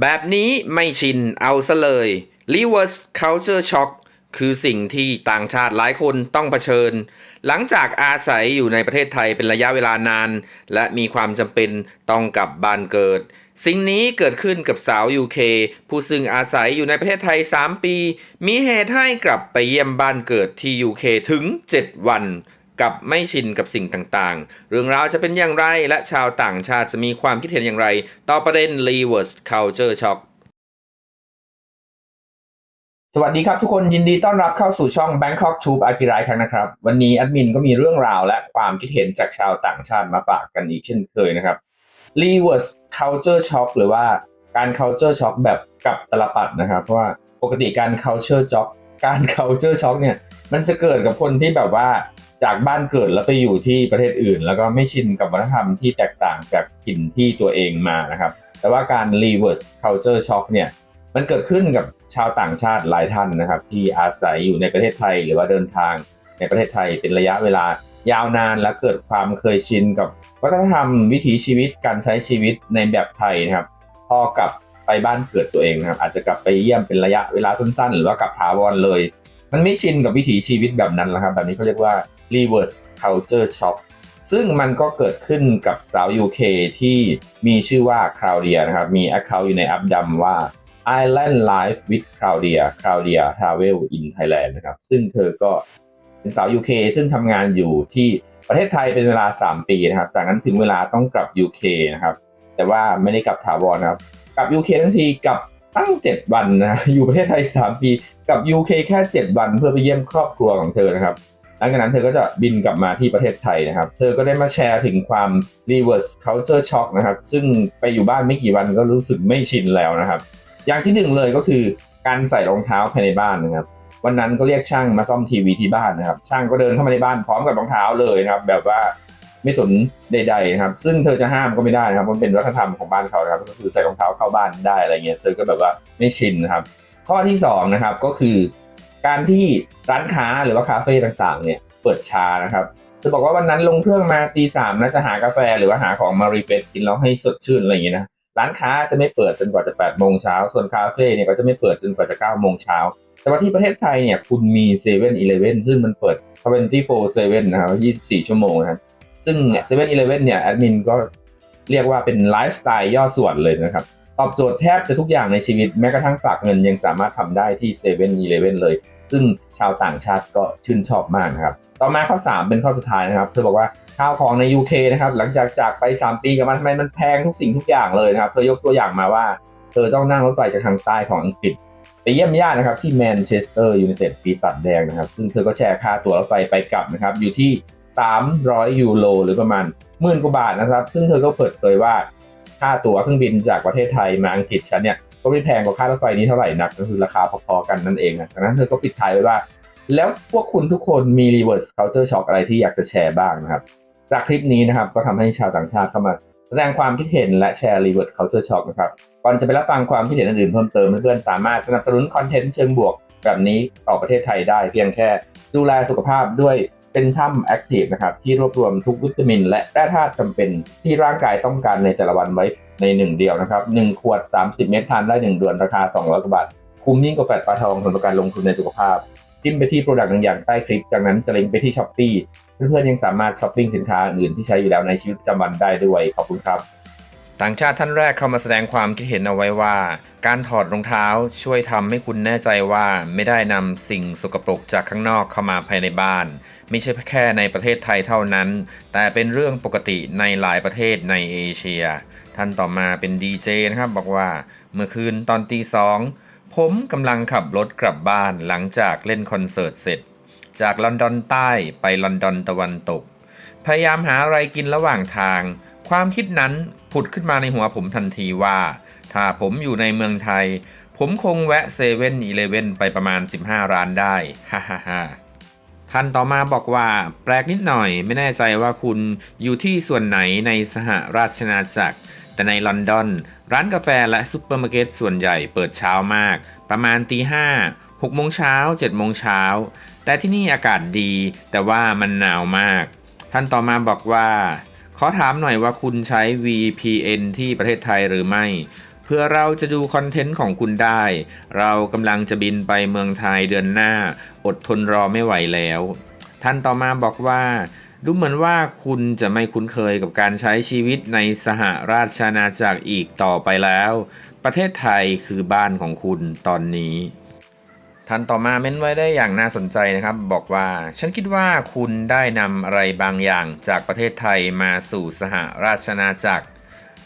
แบบนี้ไม่ชินเอาซะเลย Reverse Culture Shock คือสิ่งที่ต่างชาติหลายคนต้องเผชิญ หลังจากอาศัยอยู่ในประเทศไทยเป็นระยะเวลานาน และมีความจำเป็นต้องกลับบ้านเกิด สิ่งนี้เกิดขึ้นกับสาว UK ผู้ซึ่งอาศัยอยู่ในประเทศไทย 3 ปี มีเหตุให้กลับไปเยี่ยมบ้านเกิดที่ UK ถึง 7 วัน กับไม่ชินกับสิ่งต่างๆ เรื่องราวจะเป็นอย่างไรและชาวต่างชาติจะมีความคิดเห็นอย่างไร ต่อประเด็น Reverse Culture Shock สวัสดีครับทุกคนยินดีต้อนรับเข้าสู่ช่อง Bangkok Tube อากิรายครั้งนะครับ วันนี้แอดมินก็มีเรื่องราวและความคิดเห็นจากชาวต่างชาติมาฝากกันอีกเช่นเคยนะครับ Reverse Culture Shock หรือว่าการ Culture Shock แบบกับตลปัดนะครับ เพราะว่าปกติการ Culture Shock การ Culture Shock เนี่ยมันจะเกิดกับคนที่แบบว่า จากบ้านเกิดแล้วไปอยู่ที่ประเทศอื่น แล้วก็ไม่ชินกับวัฒนธรรมที่แตกต่างจากถิ่นที่ตัวเองมานะครับ แต่ว่าการ reverse culture shock เนี่ยมันเกิดขึ้นกับชาวต่างชาติหลายท่านนะครับ ที่อาศัยอยู่ในประเทศไทย หรือว่าเดินทางในประเทศไทยเป็นระยะเวลายาวนานและเกิดความเคยชินกับวัฒนธรรมวิถีชีวิตการใช้ชีวิตในแบบไทยนะครับ พอกลับไปบ้านเกิดตัวเองนะครับ อาจจะกลับไปเยี่ยมเป็นระยะเวลาสั้นๆ หรือว่ากลับถาวรเลย มันไม่ชินกับวิถีชีวิตแบบนั้นแล้วครับ แบบนี้เขาเรียกว่า reverse culture shock ซึ่งมันก็เกิดขึ้นกับสาว UK ที่มีชื่อว่าคราวเดียนะครับ มี account อยู่ในแอปดำว่า Island Life with Claudia Claudia Travel in Thailand นะครับ ซึ่งเธอก็เป็นสาว UK ซึ่งทำงานอยู่ที่ประเทศไทยเป็นเวลา 3 ปีนะครับ จากนั้นถึงเวลาต้องกลับ UK นะครับ แต่ว่าไม่ได้กลับถาวรนะครับ กลับ UK ทั้งทีกลับตั้ง 7 วันนะ อยู่ประเทศไทย 3 ปีกลับ UK แค่ 7 วันเพื่อไปเยี่ยมครอบครัวของเธอนะครับ หลังจากนั้นเธอก็จะบินกลับมาที่ประเทศไทยนะครับ เธอก็ได้มาแชร์ถึงความ reverse culture shock นะครับ ซึ่งไปอยู่บ้านไม่กี่วันก็รู้สึกไม่ชินแล้วนะครับ อย่างที่หนึ่งเลยก็คือการใส่รองเท้าภายในบ้านนะครับ วันนั้นก็เรียกช่างมาซ่อมทีวีที่บ้านนะครับ ช่างก็เดินเข้ามาในบ้านพร้อมกับรองเท้าเลยนะครับ แบบว่าไม่สนใดๆนะครับ ซึ่งเธอจะห้ามก็ไม่ได้นะครับ มันเป็นวัฒนธรรมของบ้านเขานะครับ ก็คือใส่รองเท้าเข้าบ้านได้อะไรเงี้ย เธอก็แบบว่าไม่ชินนะครับ ข้อที่สองนะครับก็คือ การที่ร้านค้าหรือว่าคาเฟ่ต่างๆ เนี่ยเปิดช้านะครับเธอบอกว่าวันนั้นลงเครื่องมาตีสามนะจะหากาแฟหรือว่าหาของมารีเฟรชกินแล้วให้สดชื่นอะไรอย่างเงี้ยนะร้านค้าจะไม่เปิดจนกว่าจะ8ปดโมงเช้าส่วนคาเฟ่เนี่ยก็จะไม่เปิดจนกว่าจะ9ก้าโมงเช้าแต่ว่าที่ประเทศไทยเนี่ยคุณมี7 e เ e ่ e อซึ่งมันเปิด24 7นะครับ24 ชั่วโมงนะครับซึ่งเนี่ย7 e เ e ่ e เนี่ยแอดมินก็เรียกว่าเป็นไลฟ์สไตล์ย่อส่วนเลยนะครับ ตอบโจทย์แทบจะทุกอย่างในชีวิตแม้กระทั่งฝากเงินยังสามารถทำได้ที่7 e เ e ่ e เลย ซึ่งชาวต่างชาติก็ชื่นชอบมากนะครับ ต่อมาข้อ 3 เป็นข้อสุดท้ายนะครับ เธอบอกว่าข้าวของใน UK นะครับหลังจากจากไป 3 ปีกับมันทำไมมันแพงทุกสิ่งทุกอย่างเลยนะครับ เธอยกตัวอย่างมาว่า เธอต้องนั่งรถไฟจากทางใต้ของอังกฤษไปเยี่ยมญาตินะครับที่แมนเชสเตอร์ยูไนเต็ดปีศาจแดงนะครับซึ่งเธอก็แชร์ค่าตั๋วรถไฟไปกลับนะครับอยู่ที่ 300 ยูโรหรือประมาณหมื่นกว่าบาทนะครับ ซึ่งเธอก็เปิดเผยว่า ค่าตั๋วเครื่องบินจากประเทศไทยมาอังกฤษฉันเนี่ยก็ไม่แพงกว่าค่ารถไฟนี้เท่าไหร่นักก็คือราคาพอๆกันนั่นเองนะดังนั้นเธอก็ปิดท้ายไว้ว่า แล้วพวกคุณทุกคนมี reverse culture shock อะไรที่อยากจะแชร์บ้างนะครับ จากคลิปนี้นะครับก็ทำให้ชาวต่างชาติเข้ามา แสดงความคิดเห็นและแชร์ reverse culture shock นะครับก่อนจะไปรับฟังความคิดเห็นอื่นๆเพิ่มเติมเพื่อนๆสามารถสนับสนุนคอนเทนต์เชิงบวก แบบนี้ต่อประเทศไทยได้เพียงแค่ ดูแลสุขภาพด้วย เซนทัมแอคทีฟนะครับที่รวบรวมทุกวิตามิน และแร่ธาตุจำเป็นที่ร่างกายต้องการในแต่ละวันไว้ในหนึ่งเดียวนะครับ1ขวด 30 เม็ดทานได้ 1เดือนราคา 200กว่าบาท คุ้มยิ่งกว่าแฟตปลาทองสำหรับการลงทุนในสุขภาพ จิ้มไปที่โปรดักต์หนึ่งอย่างใต้คลิป จากนั้นจะลิงก์ไปที่ช้อปปีเพื่อนๆยังสามารถช้อปปิ้งสินค้าอื่นที่ใช้อยู่แล้วในชีวิตประจำวันได้ด้วยขอบคุณครับต่างชาติท่านแรกเข้ามาแสดงความคิดเห็นเอาไว้ว่า การถอดรองเท้าช่วยทำให้คุณแน่ใจว่าไม่ได้นำสิ่งสกปรกจากข้างนอกเข้ามาภายในบ้าน ไม่ใช่แค่ในประเทศไทยเท่านั้น แต่เป็นเรื่องปกติในหลายประเทศในเอเชีย ท่านต่อมาเป็นดีเจนะครับบอกว่าเมื่อคืนตอนตีสองผมกำลังขับรถกลับบ้านหลังจากเล่นคอนเสิร์ตเสร็จ จากลอนดอนใต้ไปลอนดอนตะวันตก พยายามหาอะไรกินระหว่างทาง ความคิดนั้นผุดขึ้นมาในหัวผมทันทีว่า ถ้าผมอยู่ในเมืองไทย ผมคงแวะเซเว่นอีเลเว่นไปประมาณ 15 ร้านได้ฮ่าฮ่าฮ่า ท่านต่อมาบอกว่าแปลกนิดหน่อยไม่แน่ใจว่าคุณอยู่ที่ส่วนไหนในสหราชอาณาจักร แต่ในลอนดอน ร้านกาแฟและซุปเปอร์มาร์เก็ตส่วนใหญ่เปิดเช้ามาก ประมาณตีห้าหกโมงเช้าเจ็ดโมงเช้า แต่ที่นี่อากาศดี แต่ว่ามันหนาวมาก ท่านต่อมาบอกว่า ขอถามหน่อยว่าคุณใช้ VPN ที่ประเทศไทยหรือไม่ พื่อเราจะดูคอนเทนต์ของคุณได้ เรากำลังจะบินไปเมืองไทยเดือนหน้า อดทนรอไม่ไหวแล้ว ท่านต่อมาบอกว่า ดูเหมือนว่าคุณจะไม่คุ้นเคยกับการใช้ชีวิตในสหราชอาณาจักรอีกต่อไปแล้ว ประเทศไทยคือบ้านของคุณตอนนี้ ท่านต่อมาเม้นไว้ได้อย่างน่าสนใจนะครับ บอกว่า ฉันคิดว่าคุณได้นำอะไรบางอย่างจากประเทศไทยมาสู่สหราชอาณาจักร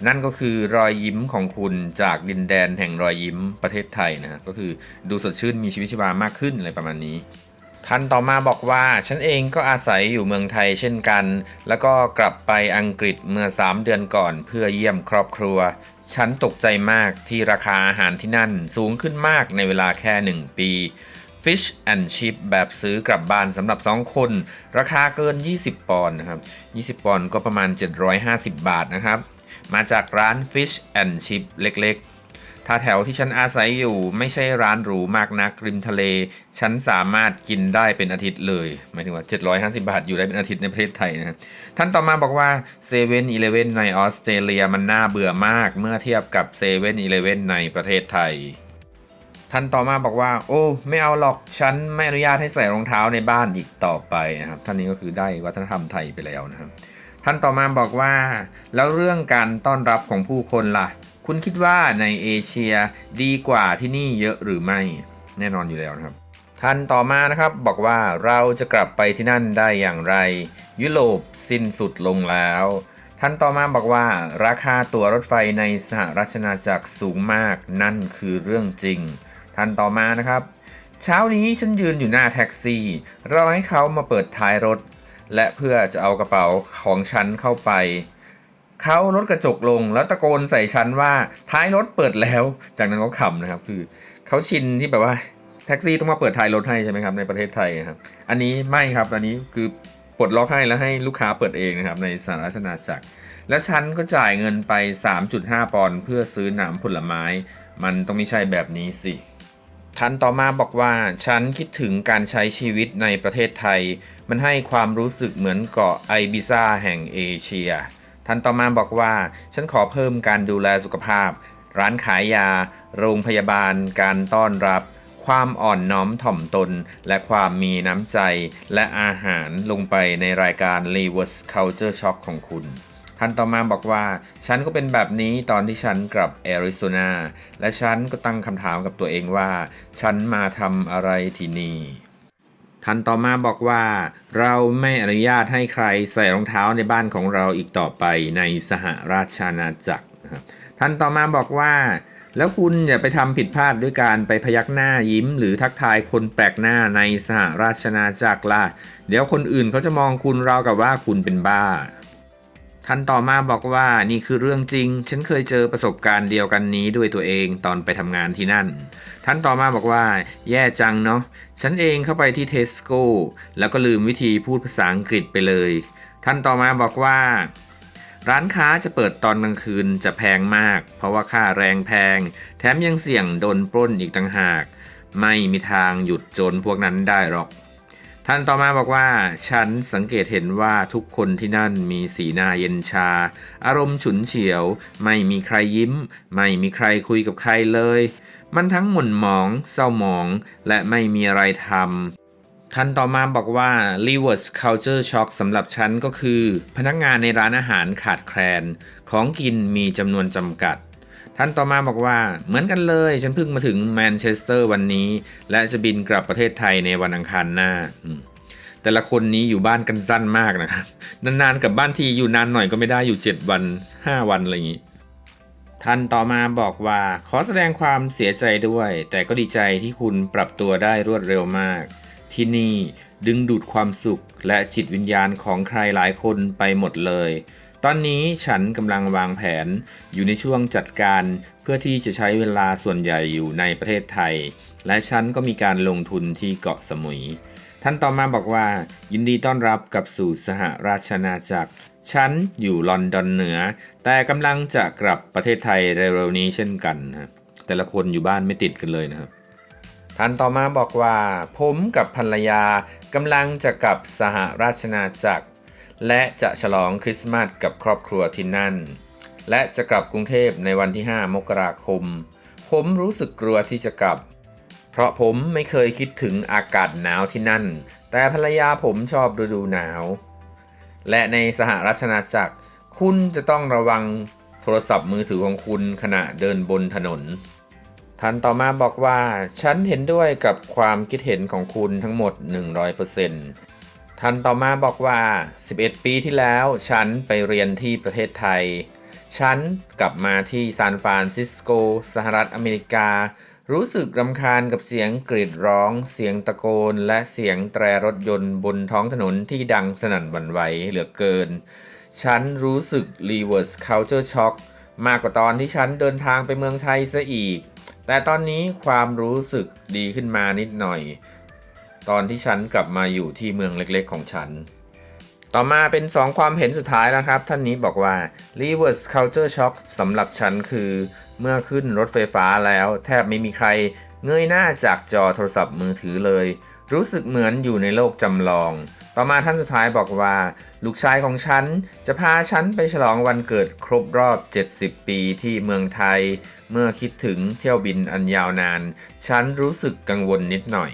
นั่นก็คือรอยยิ้มของคุณจากดินแดนแห่งรอยยิ้มประเทศไทยนะก็คือดูสดชื่นมีชีวิตชีวามากขึ้นอะไรประมาณนี้ท่านต่อมาบอกว่าฉันเองก็อาศัยอยู่เมืองไทยเช่นกัน แล้วก็กลับไปอังกฤษเมื่อ 3 เดือนก่อนเพื่อเยี่ยมครอบครัว ฉันตกใจมากที่ราคาอาหารที่นั่นสูงขึ้นมากในเวลาแค่ 1 ปี Fish and Chip แบบซื้อกลับบ้านสำหรับ 2 คน ราคาเกิน 20 ปอนด์นะครับ 20 ปอนด์ก็ประมาณ 750 บาทนะครับ มาจากร้าน Fish and Chip เล็กๆ ถ้าแถวที่ฉันอาศัยอยู่ไม่ใช่ร้านหรูมากนักริมทะเล ฉันสามารถกินได้เป็นอาทิตย์เลย หมายถึงว่า 750 บาทอยู่ได้เป็นอาทิตย์ในประเทศไทยนะท่านต่อมาบอกว่า7 e เ e ่ e อในออสเตรเลียมันน่าเบื่อมากเมื่อเทียบกับ7 e เ e ่ e อในประเทศไทยท่านต่อมาบอกว่า โอ้ ไม่เอาหรอกฉันไม่อนุญาตให้ใส่รองเท้าในบ้านอีกต่อไปนะครับท่านนี้ก็คือได้วัฒนธรรมไทยไปแล้วนะครับ ท่านต่อมาบอกว่า แล้วเรื่องการต้อนรับของผู้คนล่ะ คุณคิดว่าในเอเชียดีกว่าที่นี่เยอะหรือไม่ แน่นอนอยู่แล้วนะครับ ท่านต่อมานะครับบอกว่าเราจะกลับไปที่นั่นได้อย่างไร ยุโรปสิ้นสุดลงแล้วท่านต่อมาบอกว่าราคาตั๋วรถไฟในสหราชอาณาจักรสูงมากนั่นคือเรื่องจริง ท่านต่อมานะครับ เช้านี้ฉันยืนอยู่หน้าแท็กซี่รอให้เขามาเปิดท้ายรถ และเพื่อจะเอากระเป๋าของฉันเข้าไป เขาลดกระจกลงแล้วตะโกนใส่ฉันว่าท้ายรถเปิดแล้ว จากนั้นเขาขำนะครับ คือเขาชินที่แบบว่าแท็กซี่ต้องมาเปิดท้ายรถให้ใช่ไหมครับในประเทศไทยครับ อันนี้ไม่ครับ อันนี้คือปลดล็อกให้แล้วให้ลูกค้าเปิดเองนะครับในสหรัฐอาณาจักร และฉันก็จ่ายเงินไป 3.5 ปอนด์เพื่อซื้อหนามผลไม้ มันต้องไม่ใช่แบบนี้สิ ท่านต่อมาบอกว่า ฉันคิดถึงการใช้ชีวิตในประเทศไทย มันให้ความรู้สึกเหมือนเกาะไอบิซ่าแห่งเอเชีย ท่านต่อมาบอกว่า ฉันขอเพิ่มการดูแลสุขภาพ ร้านขายยา โรงพยาบาล การต้อนรับ ความอ่อนน้อมถ่อมตน และความมีน้ำใจ และอาหารลงไปในรายการ Reverse Culture Shock ของคุณ ท่านต่อมาบอกว่า ฉันก็เป็นแบบนี้ตอนที่ฉันกลับแอริโซนา และฉันก็ตั้งคำถามกับตัวเองว่า ฉันมาทำอะไรที่นี่ท่านต่อมาบอกว่า เราไม่อนุญาตให้ใครใส่รองเท้าในบ้านของเราอีกต่อไปในสหราชอาณาจักรนะครับท่านต่อมาบอกว่า แล้วคุณอย่าไปทำผิดพลาดด้วยการไปพยักหน้ายิ้ม หรือทักทายคนแปลกหน้าในสหราชอาณาจักรล่ะ เดี๋ยวคนอื่นเขาจะมองคุณราวกับว่าคุณเป็นบ้า ท่านต่อมาบอกว่านี่คือเรื่องจริง ฉันเคยเจอประสบการณ์เดียวกันนี้ด้วยตัวเองตอนไปทำงานที่นั่น ท่านต่อมาบอกว่า แย่จังเนาะฉันเองเข้าไปที่เทสโก้แล้วก็ลืมวิธีพูดภาษาอังกฤษไปเลย ท่านต่อมาบอกว่า ร้านค้าจะเปิดตอนกลางคืนจะแพงมาก เพราะว่าค่าแรงแพง แถมยังเสี่ยงโดนปล้นอีกต่างหาก ไม่มีทางหยุดโจรพวกนั้นได้หรอก ท่านต่อมาบอกว่า ฉันสังเกตเห็นว่าทุกคนที่นั่นมีสีหน้าเย็นชา อารมณ์ฉุนเฉียว ไม่มีใครยิ้ม ไม่มีใครคุยกับใครเลย มันทั้งหม่นหมอง เศร้าหมอง และไม่มีอะไรทำท่านต่อมาบอกว่า reverse culture shock สำหรับฉันก็คือ พนักงานในร้านอาหารขาดแคลน ของกินมีจำนวนจำกัด ท่านต่อมาบอกว่าเหมือนกันเลย ฉันเพิ่งมาถึงแมนเชสเตอร์วันนี้ และจะบินกลับประเทศไทยในวันอังคารหน้าแต่ละคนนี้อยู่บ้านกันสั้นมากนะครับ นานๆกับบ้านทีอยู่นานหน่อยก็ไม่ได้อยู่ 7 วัน 5 วันอะไรอย่างนี้ท่านต่อมาบอกว่าขอแสดงความเสียใจด้วย แต่ก็ดีใจที่คุณปรับตัวได้รวดเร็วมาก ที่นี่ดึงดูดความสุขและจิตวิญญาณของใครหลายคนไปหมดเลย ตอนนี้ฉันกำลังวางแผนอยู่ในช่วงจัดการเพื่อที่จะใช้เวลาส่วนใหญ่อยู่ในประเทศไทย และฉันก็มีการลงทุนที่เกาะสมุย ท่านต่อมาบอกว่า ยินดีต้อนรับกับสู่สหราชอาณาจักร ฉันอยู่ลอนดอนเหนือ แต่กำลังจะกลับประเทศไทยเร็วๆนี้เช่นกันนะครับแต่ละคนอยู่บ้านไม่ติดกันเลยนะครับท่านต่อมาบอกว่า ผมกับภรรยากำลังจะกลับสหราชอาณาจักร และจะฉลองคริสต์มาสกับครอบครัวที่นั่น และจะกลับกรุงเทพในวันที่ 5 มกราคม ผมรู้สึกกลัวที่จะกลับ เพราะผมไม่เคยคิดถึงอากาศหนาวที่นั่น แต่ภรรยาผมชอบฤดูหนาว และในสหรัฐอาณาจักร คุณจะต้องระวังโทรศัพท์มือถือของคุณขณะเดินบนถนนท่านต่อมาบอกว่า ฉันเห็นด้วยกับความคิดเห็นของคุณทั้งหมด 100% ท่านต่อมาบอกว่า 11 ปีที่แล้ว ฉันไปเรียนที่ประเทศไทย ฉันกลับมาที่ซานฟรานซิสโก สหรัฐอเมริกา รู้สึกรำคาญกับเสียงกรีดร้อง เสียงตะโกน และเสียงแตรรถยนต์บนท้องถนนที่ดังสนั่นหวั่นไหวเหลือเกิน ฉันรู้สึก reverse culture shock มากกว่าตอนที่ฉันเดินทางไปเมืองไทยซะอีก แต่ตอนนี้ความรู้สึกดีขึ้นมานิดหน่อย ตอนที่ฉันกลับมาอยู่ที่เมืองเล็กๆของฉัน ต่อมาเป็น 2 ความเห็นสุดท้ายแล้วครับ ท่านนี้บอกว่า reverse culture shock สำหรับฉันคือ เมื่อขึ้นรถไฟฟ้าแล้ว แทบไม่มีใครเงยหน้าจากจอโทรศัพท์มือถือเลย รู้สึกเหมือนอยู่ในโลกจำลอง ต่อมาท่านสุดท้ายบอกว่า ลูกชายของฉันจะพาฉันไปฉลองวันเกิดครบรอบ 70 ปีที่เมืองไทย เมื่อคิดถึงเที่ยวบินอันยาวนาน ฉันรู้สึกกังวลนิดหน่อย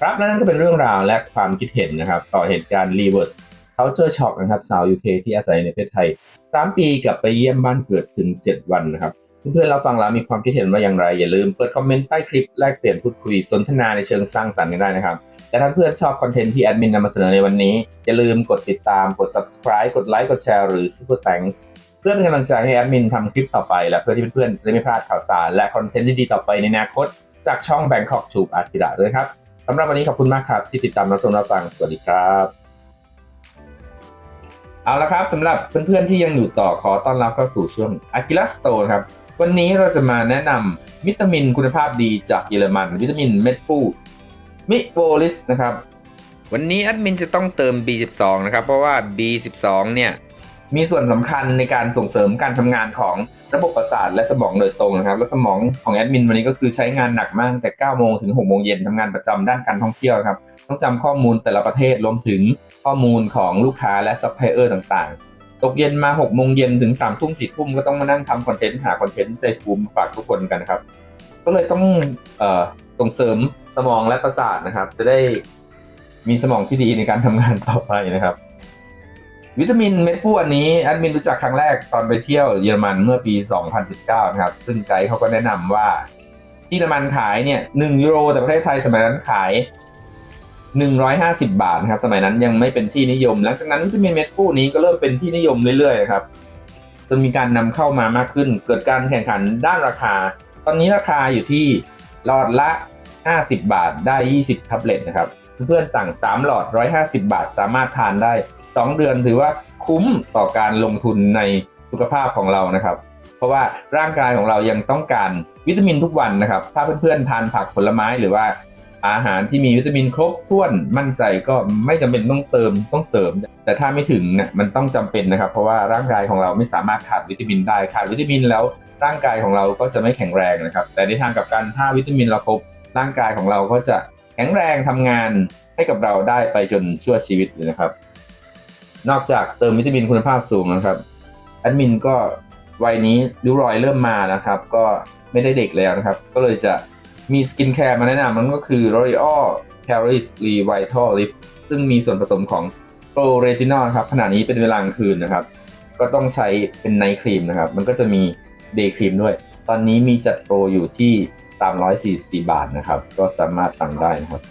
ครับและนั่นก็เป็นเรื่องราวและความคิดเห็นนะครับ ต่อเหตุการณ์ reverse culture shock นะครับสาว UK ที่อาศัยในประเทศไทย 3 ปีกลับไปเยี่ยมบ้านเกิดถึง 7 วันนะครับเพื่อนๆเราฟังแล้วมีความคิดเห็นว่าอย่างไร อย่าลืมเปิดคอมเมนต์ใต้คลิปแลกเปลี่ยนพูดคุยสนทนาในเชิงสร้างสรรค์กันได้นะครับแต่ถ้าเพื่อนชอบคอนเทนต์ที่แอดมินนำมาเสนอในวันนี้ อย่าลืมกดติดตามกด subscribe กดไลค์กดแชร์หรือ super thanks เพื่อเป็นกำลังใจให้แอดมินทำคลิปต่อไป และเพื่อที่เพื่อนๆจะได้ไม่พลาดข่าวสารและคอนเทนต์ที่ดีต่อไปในอนาคต จากช่อง Bangkok Tube อาทิระด้วยครับ สำหรับวันนี้ขอบคุณมากครับ ที่ติดตามรับชมรับฟัง สวัสดีครับ เอาละครับสำหรับเพื่อนๆที่ยังอยู่ต่อขอต้อนรับเข้าสู่ช่วง a g i l a Store ครับ วันนี้เราจะมาแนะนำวิตามินคุณภาพดีจากเยอรมัน วิตามินเม็ดฟูมิโบลิสนะครับ วันนี้แอดมินจะต้องเติม B12 นะครับ เพราะว่า B12 เนี่ย มีส่วนสำคัญในการส่งเสริมการทำงานของระบบประสาทและสมองโดยตรงนะครับ และสมองของแอดมินวันนี้ก็คือใช้งานหนักมากตั้งแต่9โมงถึง6โมงเย็นทำงานประจำด้านการท่องเที่ยวครับ ต้องจำข้อมูลแต่ละประเทศรวมถึงข้อมูลของลูกค้าและซัพพลายเออร์ต่างๆ ตกเย็นมา6โมงเย็นถึง3ทุ่ม4ทุ่มก็ต้องมานั่งทำคอนเทนต์หาคอนเทนต์ใจภูมิมฝากทุกคนกันนะครับ ก็เลยต้องส่งเสริมสมองและประสาทนะครับ จะได้มีสมองที่ดีในการทำงานต่อไปนะครับ วิตามินเม็ดฟูอันนี้แอดมินรู้จักครั้งแรกตอนไปเที่ยวเยอรมันเมื่อปี 2019 นะครับ ซึ่งไกด์เขาก็แนะนำว่าที่เยอรมันขายเนี่ย1ยูโร แต่ประเทศไทยสมัยนั้นขาย 150 บาทนะครับ สมัยนั้นยังไม่เป็นที่นิยม หลังจากนั้นวิตามินเม็ดฟูนี้ก็เริ่มเป็นที่นิยมเรื่อยๆครับจนมีการนำเข้ามามากขึ้น เกิดการแข่งขันด้านราคา ตอนนี้ราคาอยู่ที่หลอดละ 50 บาทได้ 20แท็บเล็ตนะครับ เพื่อนๆสั่ง 3 หลอด 150 บาท สามารถทานได้ 2 เดือนถือว่าคุ้มต่อการลงทุนในสุขภาพของเรานะครับ เพราะว่าร่างกายของเรายังต้องการวิตามินทุกวันนะครับ ถ้าเพื่อนๆทานผักผลไม้หรือว่าอาหารที่มีวิตามินครบถ้วนมั่นใจก็ไม่จำเป็นต้องเติมต้องเสริม แต่ถ้าไม่ถึงเนี่ยมันต้องจำเป็นนะครับ เพราะว่าร่างกายของเราไม่สามารถขาดวิตามินได้ขาดวิตามินแล้วร่างกายของเราก็จะไม่แข็งแรงนะครับ แต่ในทางกลับกันถ้าวิตามินเราครบร่างกายของเราก็จะแข็งแรงทำงานให้กับเราได้ไปจนชั่วชีวิตเลยนะครับ นอกจากเติมวิตามินคุณภาพสูงนะครับแอดมินก็วัยนี้ริ้วรอยเริ่มมานะครับ ก็ไม่ได้เด็กแล้วนะครับ ก็เลยจะมีสกินแคร์มาแนะนำมันก็คือ L'Oreal Paris Revital Lift ซึ่งมีส่วนผสมของโปรเรตินอลครับขณะนี้เป็นเวลากลางคืนนะครับ ก็ต้องใช้เป็นไนท์ครีมนะครับ มันก็จะมีเดย์ครีมด้วย ตอนนี้มีจัดโปรอยู่ที่344 บาทนะครับ ก็สามารถสั่งได้นะครับ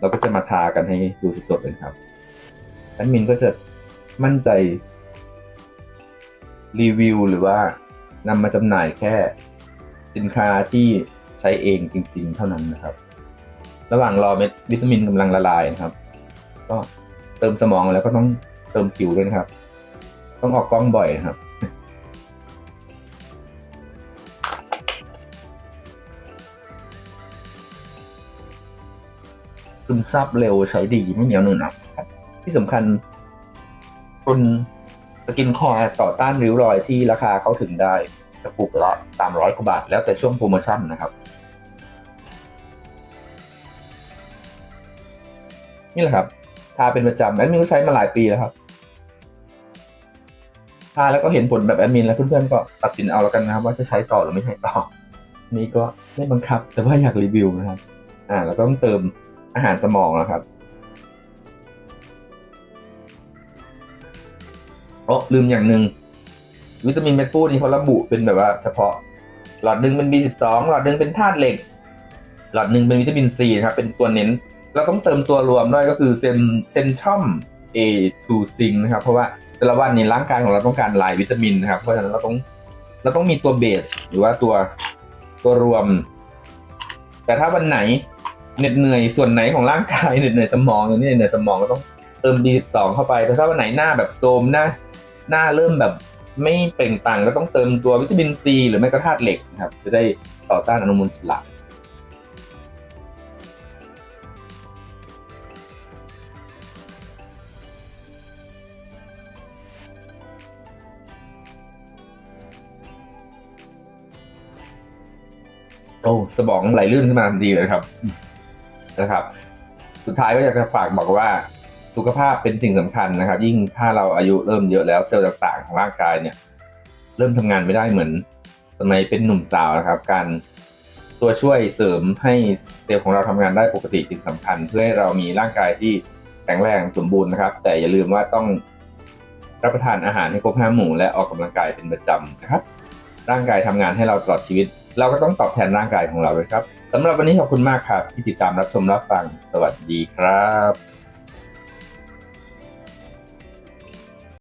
เราก็จะมาทากันให้ดูสดๆเลยครับแอดมินก็จะ มั่นใจรีวิวหรือว่านำมาจำหน่ายแค่สินค้าที่ใช้เองจริงๆ เท่านั้นนะครับ ระหว่างรอเม็ดวิตามินกำลังละลายนะครับ ก็เติมสมองแล้วก็ต้องเติมผิวด้วยนะครับ ต้องออกกล้องบ่อยนะครับ ซึมซับเร็วใช้ดีไม่เหนียวหนึบหนะครับที่สำคัญ คุณสกินคอร์ต่อต้านริ้วรอยที่ราคาเขาถึงได้กระปุกละสามร้อยกว่าบาท แล้วแต่ช่วงโปรโมชั่นนะครับ นี่แหละครับ ทาเป็นประจำแอดมินก็ใช้มาหลายปีแล้วครับ ทาแล้วก็เห็นผลแบบแอดมินแล้วเพื่อนๆก็ตัดสินเอาแล้วกันนะครับ ว่าจะใช้ต่อหรือไม่ใช้ต่อ นี่ก็ไม่บังคับ แต่ว่าอยากรีวิวนะครับ อ่า แล้วก็ต้องเติมอาหารสมองนะครับ อ้ลืมอย่างหนึ่งวิตามินเม็ดฟูนี่เขาระบุเป็นแบบว่าเฉพาะ หลอดหนึ่งเป็น B12 หลอดหนึ่งเป็นธาตุเหล็ก หลอดหนึ่งเป็นวิตามินซีนะครับเป็นตัวเน้น เราต้องเติมตัวรวมด้วยก็คือเซนเซนชอม A2 ซิงนะครับ เพราะว่าแต่ละวันนี้ร่างกายของเราต้องการหลายวิตามินนะครับ เพราะฉะนั้นเราต้องเราต้องมีตัวเบสหรือว่าตัวตัวรวม แต่ถ้าวันไหนเหน็ดเหนื่อยส่วนไหนของร่างกายเหน็ดเหนื่อยสมองอย่างนี้เหนื่อยสมองก็ต้องเติม B12 เข้าไปแต่ถ้าวันไหนหน้าแบบโทรมหน้า หน้าเริ่มแบบไม่เปล่งปลั่งก็ต้องเติมตัววิตามินซีหรือไม่ก็ธาตุเหล็กนะครับ จะได้ต่อต้านอนุมูลอิสระโอ้สมองไหลลื่นขึ้นมาทันทีเลยครับนะครับ สุดท้ายก็อยากจะฝากบอกว่า สุขภาพเป็นสิ่งสำคัญนะครับ ยิ่งถ้าเราอายุเริ่มเยอะแล้วเซลล์ต่างๆของร่างกายเนี่ย เริ่มทำงานไม่ได้เหมือนสมัยเป็นหนุ่มสาวนะครับ การตัวช่วยเสริมให้เซลล์ของเราทำงานได้ปกติจึงสำคัญ เพื่อให้เรามีร่างกายที่แข็งแรงสมบูรณ์นะครับ แต่อย่าลืมว่าต้องรับประทานอาหารให้ครบห้าหมู่และออกกำลังกายเป็นประจำนะครับ ร่างกายทำงานให้เราตลอดชีวิต เราก็ต้องตอบแทนร่างกายของเราด้วยครับสำหรับวันนี้ขอบคุณมากครับที่ติดตามรับชมรับฟังสวัสดีครับ